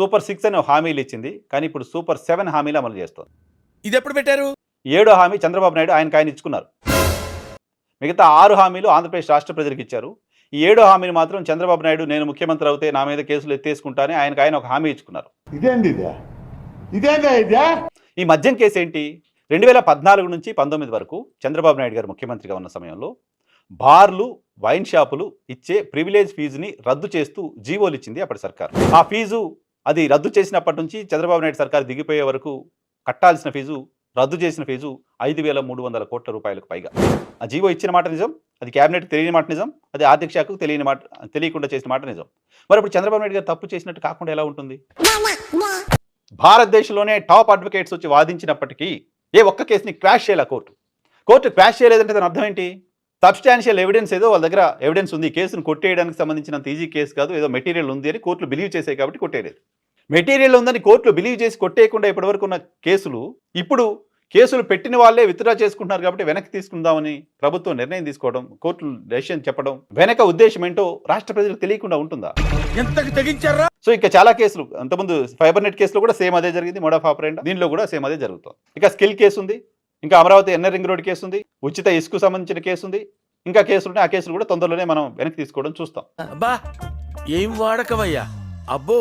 Super six అనే హామీలు ఇచ్చింది. కానీ ఇప్పుడు సూపర్ సెవెన్ హామీలు అమలు చేస్తుంది. ఇది ఎప్పుడు పెట్టారు? ఏడో హామీ చంద్రబాబు నాయుడు ఆయనకు ఆయన ఇచ్చుకున్నారు. మిగతా ఆరు హామీలు ఆంధ్రప్రదేశ్ రాష్ట్ర ప్రజలకు ఇచ్చారు. ఈ ఏడో హామీని మాత్రం చంద్రబాబు నాయుడు నేను ముఖ్యమంత్రి అవుతే నా మీద కేసులు ఎత్తేసుకుంటానని ఆయనకు ఆయన ఒక హామీ ఇచ్చుకున్నారు. ఇదేంది ఇదే? ఇదేందా ఇదే? ఈ మద్యం కేసు ఏంటి రెండు వేల పద్నాలుగు నుంచి పంతొమ్మిది వరకు చంద్రబాబు నాయుడు గారు ముఖ్యమంత్రిగా ఉన్న సమయంలో బార్లు వైన్ షాపులు ఇచ్చే ప్రివిలేజ్ ఫీజుని రద్దు చేస్తూ జీవోలు ఇచ్చింది అప్పటి సర్కార్. ఆ ఫీజు అది రద్దు చేసినప్పటి నుంచి చంద్రబాబు నాయుడు సర్కార్ దిగిపోయే వరకు కట్టాల్సిన ఫీజు రద్దు చేసిన ఫీజు ఐదు వేల మూడు వందల కోట్ల రూపాయలకు పైగా. ఆ జీవో ఇచ్చిన మాట నిజం అది క్యాబినెట్ తెలియని మాట నిజం అది ఆర్థిక శాఖకు తెలియని మాట తెలియకుండా చేసిన మాట నిజం. మరి ఇప్పుడు చంద్రబాబు నాయుడు గారు తప్పు చేసినట్టు కాకుండా ఎలా ఉంటుంది? భారతదేశంలోనే టాప్ అడ్వకేట్స్ వచ్చి వాదించినప్పటికీ ఏ ఒక్క కేసుని క్వాష్ చేయాల కోర్టు. కోర్టు క్వాష్ చేయలేదంటే దాని అర్థం ఏంటి? సబ్స్టాన్షియల్ ఎవిడెన్స్ ఏదో వాళ్ళ దగ్గర ఎవిడెన్స్ ఉంది. కేసును కొట్టేయడానికి సంబంధించినంత ఈజీ కేసు కాదు. ఏదో మెటీరియల్ ఉంది అని కోర్టులు బిలీవ్ చేసాయి కాబట్టి కొట్టేయలేదు. మెటీరియల్ ఉందని కోర్టులు బిలీవ్ చేసి కొట్టేయకుండా ఇప్పటివరకు ఉన్న కేసులు ఇప్పుడు కేసులు పెట్టిన వాళ్ళే విత్డ్రా చేసుకుంటున్నారు కాబట్టి వెనక్కి తీసుకుందామని ప్రభుత్వం నిర్ణయం తీసుకోవడం కోర్టులు డెసిషన్ చెప్పడం వెనక ఉద్దేశం ఏంటో రాష్ట్ర ప్రజలకు తెలియకుండా ఉంటుందా? ఎంతకి తెగించారా? సో ఇక చాలా కేసులు. అంతకుముందు ఫైబర్ నెట్ కేసులో కూడా సేమ్ అదే జరిగింది. మోడ్ ఆఫ్ ఆపరేంట్ దీనిలో కూడా సేమ్ అదే జరుగుతుంది. ఇక స్కిల్ కేసు ఉంది. ఇంకా Amaravati inner ring road case ఉంది ఉచిత ఇసుకు సంబంధించిన కేసు ఉంది ఇంకా కేసులుంటే ఆ కేసులు కూడా తొందరలోనే మనం వెనక్కి తీసుకోవడం చూస్తాం. అబ్బా ఏం వాడకవయ్యా అబ్బో